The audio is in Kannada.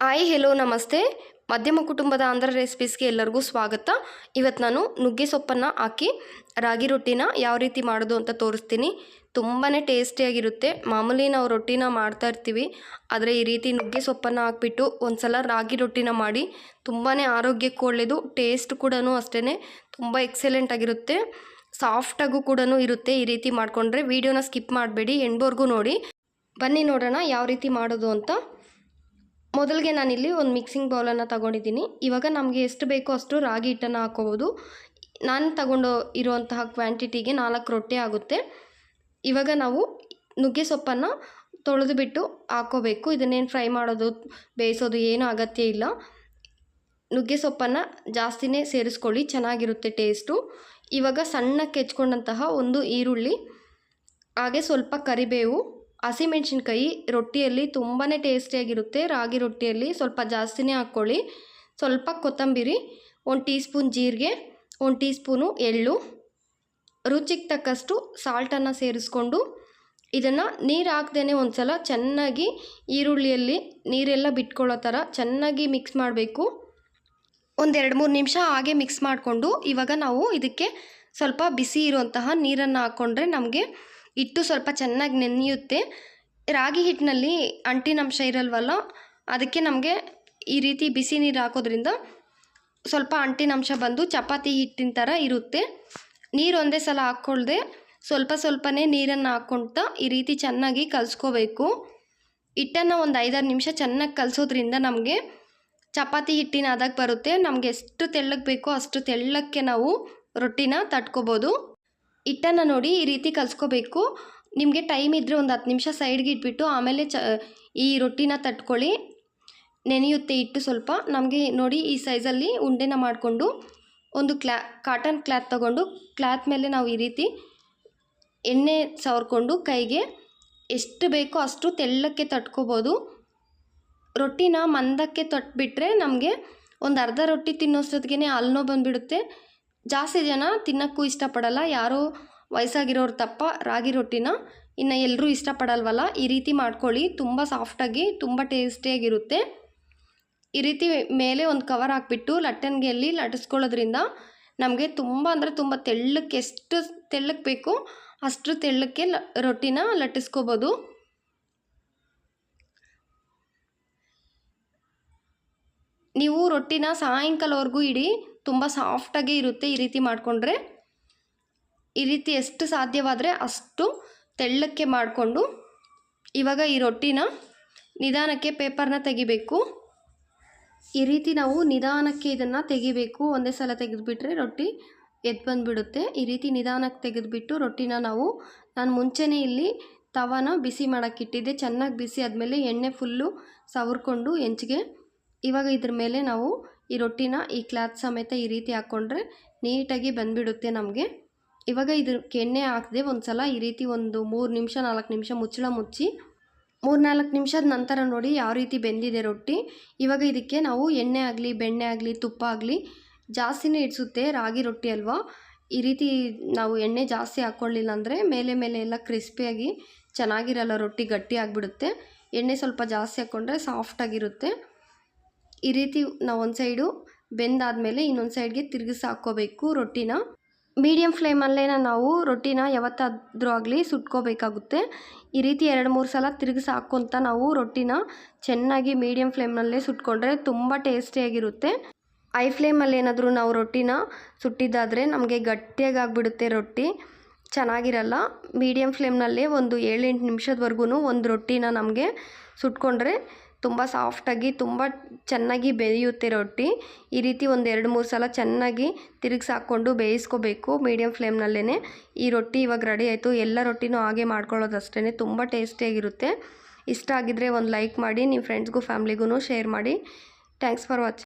ಹಾಯ್ ಹೆಲೋ ನಮಸ್ತೆ. ಮಧ್ಯಮ ಕುಟುಂಬದ ಆಂಧ್ರ ರೆಸಿಪೀಸ್ಗೆ ಎಲ್ಲರಿಗೂ ಸ್ವಾಗತ. ಇವತ್ತು ನಾನು ನುಗ್ಗೆ ಸೊಪ್ಪನ್ನು ಹಾಕಿ, ರಾಗಿ ರೊಟ್ಟಿನ ಯಾವ ರೀತಿ ಮಾಡೋದು ಅಂತ ತೋರಿಸ್ತೀನಿ. ತುಂಬಾ ಟೇಸ್ಟಿಯಾಗಿರುತ್ತೆ ಮಾಮೂಲಿ ನಾವು ರೊಟ್ಟಿನ ಮಾಡ್ತಾ ಇರ್ತೀವಿ. ಆದರೆ ಈ ರೀತಿ ನುಗ್ಗೆ ಸೊಪ್ಪನ್ನು ಹಾಕ್ಬಿಟ್ಟು ಒಂದು ಸಲ ರಾಗಿ ರೊಟ್ಟಿನ ಮಾಡಿ ತುಂಬಾ ಆರೋಗ್ಯಕ್ಕೆ ಒಳ್ಳೆಯದು ಟೇಸ್ಟ್ ಕೂಡ ಅಷ್ಟೇ ತುಂಬ ಎಕ್ಸಲೆಂಟ್ ಆಗಿರುತ್ತೆ. ಸಾಫ್ಟಾಗೂ ಕೂಡ ಇರುತ್ತೆ ಈ ರೀತಿ ಮಾಡಿಕೊಂಡ್ರೆ. ವೀಡಿಯೋನ ಸ್ಕಿಪ್ ಮಾಡಬೇಡಿ, ಎಂಡ್ವರೆಗೂ ನೋಡಿ. ಬನ್ನಿ ನೋಡೋಣ ಯಾವ ರೀತಿ ಮಾಡೋದು ಅಂತ. ಮೊದಲಿಗೆ ನಾನಿಲ್ಲಿ ಒಂದು ಮಿಕ್ಸಿಂಗ್ ಬೌಲನ್ನು ತಗೊಂಡಿದ್ದೀನಿ. ಇವಾಗ ನಮಗೆ ಎಷ್ಟು ಬೇಕೋ ಅಷ್ಟು ರಾಗಿ ಹಿಟ್ಟನ್ನು ಹಾಕ್ಕೋಬೋದು. ನಾನು ತಗೊಂಡು ಇರುವಂತಹ ಕ್ವಾಂಟಿಟಿಗೆ ನಾಲ್ಕು ರೊಟ್ಟಿ ಆಗುತ್ತೆ. ಇವಾಗ ನಾವು ನುಗ್ಗೆ ಸೊಪ್ಪನ್ನು ತೊಳೆದು ಬಿಟ್ಟು ಹಾಕೋಬೇಕು ಇದನ್ನೇನು ಫ್ರೈ ಮಾಡೋದು, ಬೇಯಿಸೋದು ಏನೂ ಅಗತ್ಯ ಇಲ್ಲ. ನುಗ್ಗೆ ಸೊಪ್ಪನ್ನು ಜಾಸ್ತಿನೇ ಸೇರಿಸ್ಕೊಳ್ಳಿ, ಚೆನ್ನಾಗಿರುತ್ತೆ ಟೇಸ್ಟು ಇವಾಗ ಸಣ್ಣಕ್ಕೆ ಹೆಚ್ಕೊಂಡಂತಹ ಒಂದು ಈರುಳ್ಳಿ, ಹಾಗೆ ಸ್ವಲ್ಪ ಕರಿಬೇವು ಹಸಿಮೆಣ್ಸಿನ್ಕಾಯಿ ರೊಟ್ಟಿಯಲ್ಲಿ ತುಂಬಾ ಟೇಸ್ಟಿಯಾಗಿರುತ್ತೆ. ರಾಗಿ ರೊಟ್ಟಿಯಲ್ಲಿ ಸ್ವಲ್ಪ ಜಾಸ್ತಿನೇ ಹಾಕ್ಕೊಳ್ಳಿ. ಸ್ವಲ್ಪ ಕೊತ್ತಂಬರಿ, ಒಂದು ಟೀ ಸ್ಪೂನ್ ಜೀರಿಗೆ, ಒಂದು ಟೀ ಸ್ಪೂನು ಎಳ್ಳು. ರುಚಿಗೆ ತಕ್ಕಷ್ಟು ಸಾಲ್ಟನ್ನು ಸೇರಿಸ್ಕೊಂಡು ಇದನ್ನು ನೀರು ಹಾಕ್ದೇ ಒಂದು ಸಲ ಚೆನ್ನಾಗಿ ಈರುಳ್ಳಿಯಲ್ಲಿ ನೀರೆಲ್ಲ ಬಿಟ್ಕೊಳ್ಳೋ ಥರ ಚೆನ್ನಾಗಿ ಮಿಕ್ಸ್ ಮಾಡಬೇಕು. ಒಂದೆರಡು ಮೂರು ನಿಮಿಷ ಹಾಗೆ ಮಿಕ್ಸ್ ಮಾಡಿಕೊಂಡು ಇವಾಗ ನಾವು ಇದಕ್ಕೆ ಸ್ವಲ್ಪ ಬಿಸಿ ಇರುವಂತಹ ನೀರನ್ನು ಹಾಕ್ಕೊಂಡ್ರೆ ನಮಗೆ ಹಿಟ್ಟು ಸ್ವಲ್ಪ ಚೆನ್ನಾಗಿ ನೆನೆಯುತ್ತೆ. ರಾಗಿ ಹಿಟ್ಟಿನಲ್ಲಿ ಅಂಟಿನಂಶ ಇರಲ್ವಲ್ಲ, ಅದಕ್ಕೆ ನಮಗೆ ಈ ರೀತಿ ಬಿಸಿ ನೀರು ಹಾಕೋದ್ರಿಂದ ಸ್ವಲ್ಪ ಅಂಟಿನಂಶ ಬಂದು ಚಪಾತಿ ಹಿಟ್ಟಿನ ಥರ ಇರುತ್ತೆ. ನೀರು ಒಂದೇ ಸಲ ಹಾಕ್ಕೊಳ್ದೆ ಸ್ವಲ್ಪ ಸ್ವಲ್ಪನೇ ನೀರನ್ನು ಹಾಕ್ಕೊಳ್ತಾ ಈ ರೀತಿ ಚೆನ್ನಾಗಿ ಕಲಿಸ್ಕೋಬೇಕು. ಹಿಟ್ಟನ್ನು ಒಂದು ಐದಾರು ನಿಮಿಷ ಚೆನ್ನಾಗಿ ಕಲಿಸೋದ್ರಿಂದ ನಮಗೆ ಚಪಾತಿ ಹಿಟ್ಟಿನ ಅದಕ್ಕೆ ಬರುತ್ತೆ. ನಮಗೆ ಎಷ್ಟು ತೆಳ್ಳಗೆ ಬೇಕೋ ಅಷ್ಟು ತೆಳ್ಳಕ್ಕೆ ನಾವು ರೊಟ್ಟಿನ ತಟ್ಕೋಬೋದು. ಹಿಟ್ಟನ್ನು ನೋಡಿ ಈ ರೀತಿ ಕಲಿಸ್ಕೋಬೇಕು. ನಿಮಗೆ ಟೈಮ್ ಇದ್ದರೆ ಒಂದು ಹತ್ತು ನಿಮಿಷ ಸೈಡ್ಗೆ ಇಟ್ಬಿಟ್ಟು ಆಮೇಲೆ ಚ, ಈ ರೊಟ್ಟಿನ ತಟ್ಕೊಳ್ಳಿ. ನೆನೆಯುತ್ತೆ ಇಟ್ಟು ಸ್ವಲ್ಪ. ನಮಗೆ ನೋಡಿ ಈ ಸೈಜಲ್ಲಿ ಉಂಡೆನ ಮಾಡಿಕೊಂಡು ಒಂದು ಕ್ಲಾ ಕಾಟನ್ ಕ್ಲಾತ್ ತಗೊಂಡು ಕ್ಲಾತ್ ಮೇಲೆ ನಾವು ಈ ರೀತಿ ಎಣ್ಣೆ ಸವರ್ಕೊಂಡು ಕೈಗೆ ಎಷ್ಟು ಬೇಕೋ ಅಷ್ಟು ತೆಳ್ಳಕ್ಕೆ ತಟ್ಕೋಬೋದು. ರೊಟ್ಟಿನ ಮಂದಕ್ಕೆ ತಟ್ಬಿಟ್ರೆ ನಮಗೆ ಒಂದು ಅರ್ಧ ರೊಟ್ಟಿ ತಿನ್ನೋಷ್ಟೊತ್ತಿಗೆ ಹಲ್ನೋ ಬಂದುಬಿಡುತ್ತೆ. ಜಾಸ್ತಿ ಜನ ತಿನ್ನೋಕ್ಕೂ ಇಷ್ಟಪಡಲ್ಲ. ಯಾರೋ ವಯಸ್ಸಾಗಿರೋರು ತಪ್ಪ ರಾಗಿ ರೊಟ್ಟಿನ ಇನ್ನು ಎಲ್ಲರೂ ಇಷ್ಟಪಡಲ್ವಲ್ಲ. ಈ ರೀತಿ ಮಾಡ್ಕೊಳ್ಳಿ. ತುಂಬ ಸಾಫ್ಟಾಗಿ, ತುಂಬ ಟೇಸ್ಟಿಯಾಗಿರುತ್ತೆ. ಈ ರೀತಿ ಮೇಲೆ ಒಂದು ಕವರ್ ಹಾಕ್ಬಿಟ್ಟು ಲಟ್ಟಣಿಗೆಯಲ್ಲಿ ಲಟ್ಟಿಸ್ಕೊಳ್ಳೋದ್ರಿಂದ ನಮಗೆ ತುಂಬ ಅಂದರೆ ತುಂಬ ತೆಳ್ಳಕ್ಕೆ ಎಷ್ಟು ತೆಳ್ಳಕ್ಕೆ ಬೇಕು ಅಷ್ಟು ತೆಳ್ಳಕ್ಕೆ ಲ ರೊಟ್ಟಿನ ಲಟ್ಟಿಸ್ಕೋಬೋದು. ನೀವು ರೊಟ್ಟಿನ ಸಾಯಂಕಾಲವರೆಗೂ ಇಡಿ. ತುಂಬ ಸಾಫ್ಟಾಗೇ ಇರುತ್ತೆ ಈ ರೀತಿ ಮಾಡಿಕೊಂಡ್ರೆ. ಈ ರೀತಿ ಎಷ್ಟು ಸಾಧ್ಯವಾದರೆ ಅಷ್ಟು ತೆಳ್ಳಕ್ಕೆ ಮಾಡಿಕೊಂಡು ಇವಾಗ ಈ ರೊಟ್ಟಿನ ನಿಧಾನಕ್ಕೆ ಪೇಪರ್ನ ತೆಗಿಬೇಕು. ಈ ರೀತಿ ನಾವು ನಿಧಾನಕ್ಕೆ ಇದನ್ನು ತೆಗಿಬೇಕು. ಒಂದೇ ಸಲ ತೆಗೆದುಬಿಟ್ರೆ ರೊಟ್ಟಿ ಎದ್ದು ಬಂದುಬಿಡುತ್ತೆ. ಈ ರೀತಿ ನಿಧಾನಕ್ಕೆ ತೆಗೆದುಬಿಟ್ಟು ರೊಟ್ಟಿನ ನಾವು ನಾನು ಮುಂಚೆನೇ ಇಲ್ಲಿ ತವಾನ ಬಿಸಿ ಮಾಡೋಕ್ಕಿಟ್ಟಿದ್ದೆ ಚೆನ್ನಾಗಿ ಬಿಸಿ ಆದಮೇಲೆ ಎಣ್ಣೆ ಫುಲ್ಲು ಸವರ್ಕೊಂಡು ಹೆಂಚಿಗೆ ಇವಾಗ ಇದ್ರ ಮೇಲೆ ನಾವು ಈ ರೊಟ್ಟಿನ ಈ ಕ್ಲಾತ್ ಸಮೇತ ಈ ರೀತಿ ಹಾಕ್ಕೊಂಡ್ರೆ ನೀಟಾಗಿ ಬಂದುಬಿಡುತ್ತೆ ನಮಗೆ. ಇವಾಗ ಇದಕ್ಕೆ ಎಣ್ಣೆ ಹಾಕದೆ ಒಂದು ಸಲ ಈ ರೀತಿ ಒಂದು ಮೂರು ನಿಮಿಷ, ನಾಲ್ಕು ನಿಮಿಷ ಮುಚ್ಚಳ ಮುಚ್ಚಿ, ಮೂರು, ನಾಲ್ಕು ನಿಮಿಷದ ನಂತರ ನೋಡಿ ಯಾವ ರೀತಿ ಬೆಂದಿದೆ ರೊಟ್ಟಿ. ಇವಾಗ ಇದಕ್ಕೆ ನಾವು ಎಣ್ಣೆ ಆಗಲಿ, ಬೆಣ್ಣೆ ಆಗಲಿ, ತುಪ್ಪ ಆಗಲಿ ಜಾಸ್ತಿನೇ ಇಡಿಸುತ್ತೆ ರಾಗಿ ರೊಟ್ಟಿ ಅಲ್ವಾ. ಈ ರೀತಿ ನಾವು ಎಣ್ಣೆ ಜಾಸ್ತಿ ಹಾಕ್ಕೊಳ್ಳಿಲ್ಲ ಅಂದರೆ ಮೇಲೆ ಮೇಲೆ ಎಲ್ಲ ಕ್ರಿಸ್ಪಿಯಾಗಿ ಚೆನ್ನಾಗಿರಲ್ಲ ರೊಟ್ಟಿ, ಗಟ್ಟಿ ಆಗಿಬಿಡುತ್ತೆ. ಎಣ್ಣೆ ಸ್ವಲ್ಪ ಜಾಸ್ತಿ ಹಾಕ್ಕೊಂಡ್ರೆ ಸಾಫ್ಟಾಗಿರುತ್ತೆ ಈ ರೀತಿ ನಾವು ಒಂದು ಸೈಡು ಬೆಂದಾದಮೇಲೆ ಇನ್ನೊಂದು ಸೈಡ್ಗೆ ತಿರುಗಿಸಿ ಹಾಕ್ಕೋಬೇಕು ರೊಟ್ಟಿನ. ಮೀಡಿಯಮ್ ಫ್ಲೇಮಲ್ಲೇ ನಾವು ರೊಟ್ಟಿನ ಯಾವತ್ತಾದರೂ ಆಗಲಿ ಸುಟ್ಕೋಬೇಕಾಗುತ್ತೆ. ಈ ರೀತಿ ಎರಡು, ಮೂರು ಸಲ ತಿರುಗಿಸಿ ಹಾಕ್ಕೊತ ನಾವು ರೊಟ್ಟಿನ ಚೆನ್ನಾಗಿ ಮೀಡಿಯಮ್ ಫ್ಲೇಮ್ನಲ್ಲೇ ಸುಟ್ಕೊಂಡ್ರೆ ತುಂಬ ಟೇಸ್ಟಿಯಾಗಿರುತ್ತೆ. ಐ ಫ್ಲೇಮಲ್ಲಿ ಏನಾದರೂ ನಾವು ರೊಟ್ಟಿನ ಸುಟ್ಟಿದ್ದಾದರೆ ನಮಗೆ ಗಟ್ಟಿಯಾಗಿ ಆಗಿಬಿಡುತ್ತೆ ರೊಟ್ಟಿ. ಚೆನ್ನಾಗಿರಲ್ಲ. ಮೀಡಿಯಮ್ ಫ್ಲೇಮ್ನಲ್ಲೇ ಒಂದು ಏಳೆಂಟು ನಿಮಿಷದವರೆಗೂ ಒಂದು ರೊಟ್ಟಿನ ನಮಗೆ ಸುಟ್ಕೊಂಡ್ರೆ ತುಂಬ ಸಾಫ್ಟಾಗಿ, ತುಂಬ ಚೆನ್ನಾಗಿ ಬೇಯುತ್ತೆ ರೊಟ್ಟಿ. ಈ ರೀತಿ ಒಂದು ಎರಡು ಮೂರು ಸಲ ಚೆನ್ನಾಗಿ ತಿರುಗಿಸಿ ಹಾಕ್ಕೊಂಡು ಬೇಯಿಸ್ಕೋಬೇಕು ಮೀಡಿಯಮ್ ಫ್ಲೇಮ್ನಲ್ಲೇ ಈ ರೊಟ್ಟಿ ಇವಾಗ ರೆಡಿ ಆಯಿತು. ಎಲ್ಲ ರೊಟ್ಟಿನೂ ಹಾಗೆ ಮಾಡ್ಕೊಳ್ಳೋದು ಅಷ್ಟೇ ತುಂಬ ಟೇಸ್ಟಿಯಾಗಿರುತ್ತೆ. ಇಷ್ಟ ಆಗಿದ್ದರೆ ಒಂದು ಲೈಕ್ ಮಾಡಿ ನಿಮ್ಮ ಫ್ರೆಂಡ್ಸ್ಗೂ ಫ್ಯಾಮ್ಲಿಗೂ ಶೇರ್ ಮಾಡಿ. Thanks for watching